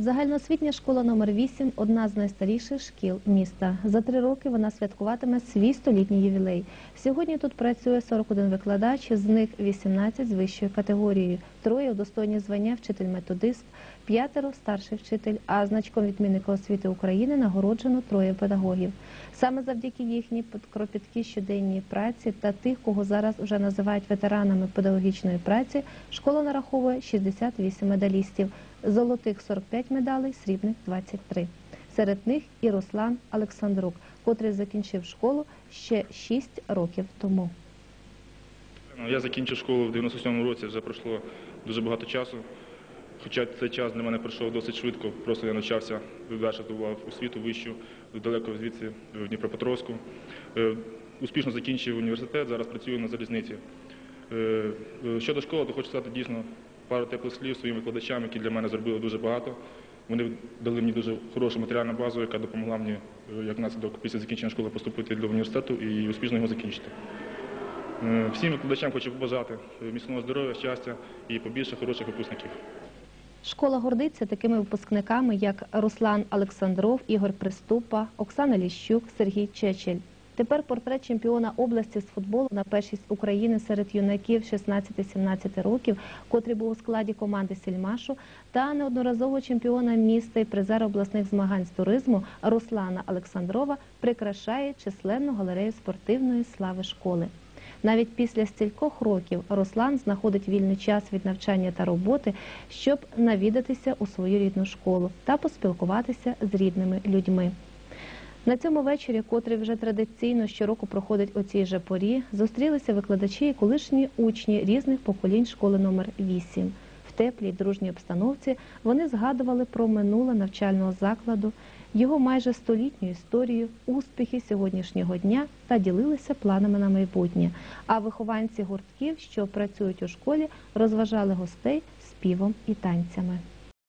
Загальноосвітня школа номер 8 – одна з найстаріших шкіл міста. За три роки вона святкуватиме свій столітній ювілей. Сьогодні тут працює 41 викладач, з них 18 з вищою категорією, троє удостоєні звання вчитель-методист, п'ятеро старший вчитель, а значком відмінника освіти України нагороджено троє педагогів. Саме завдяки їхній кропіткій щоденній праці та тих, кого зараз вже називають ветеранами педагогічної праці, школа нараховує 68 медалістів, золотих 45 медалей, срібних 23. Серед них і Руслан Олександрук, котрий закінчив школу ще 6 років тому. Ну, Я закінчив школу в 97-му році, вже пройшло дуже багато часу. Хоча цей час для мене пройшов досить швидко, просто я навчався, далі освіту вищу, далеко звідси в Дніпропетровську. Е, Успішно закінчив університет, зараз працюю на залізниці. Е, е, Щодо школи, то хочу сказати дійсно пару теплих слів своїм викладачам, які для мене зробили дуже багато. Вони дали мені дуже хорошу матеріальну базу, яка допомогла мені е, як наслідок після закінчення школи поступити до університету і успішно його закінчити. Е, Всім викладачам хочу побажати е, міцного здоров'я, щастя і побільше хороших випускників. Школа гордиться такими випускниками, як Руслан Олександров, Ігор Приступа, Оксана Ліщук, Сергій Чечель. Тепер портрет чемпіона області з футболу на першість України серед юнаків 16-17 років, котрий був у складі команди Сільмашу, та неодноразового чемпіона міста і призера обласних змагань з туризму Руслана Олександрова прикрашає численну галерею спортивної слави школи. Навіть після стількох років Руслан знаходить вільний час від навчання та роботи, щоб навідатися у свою рідну школу та поспілкуватися з рідними людьми. На цьому вечорі, котрий вже традиційно щороку проходить у цій же порі, зустрілися викладачі і колишні учні різних поколінь школи номер 8 В теплій дружній обстановці вони згадували про минуле навчального закладу, його майже столітню історію, успіхи сьогоднішнього дня та ділилися планами на майбутнє. А вихованці гуртків, що працюють у школі, розважали гостей співом і танцями.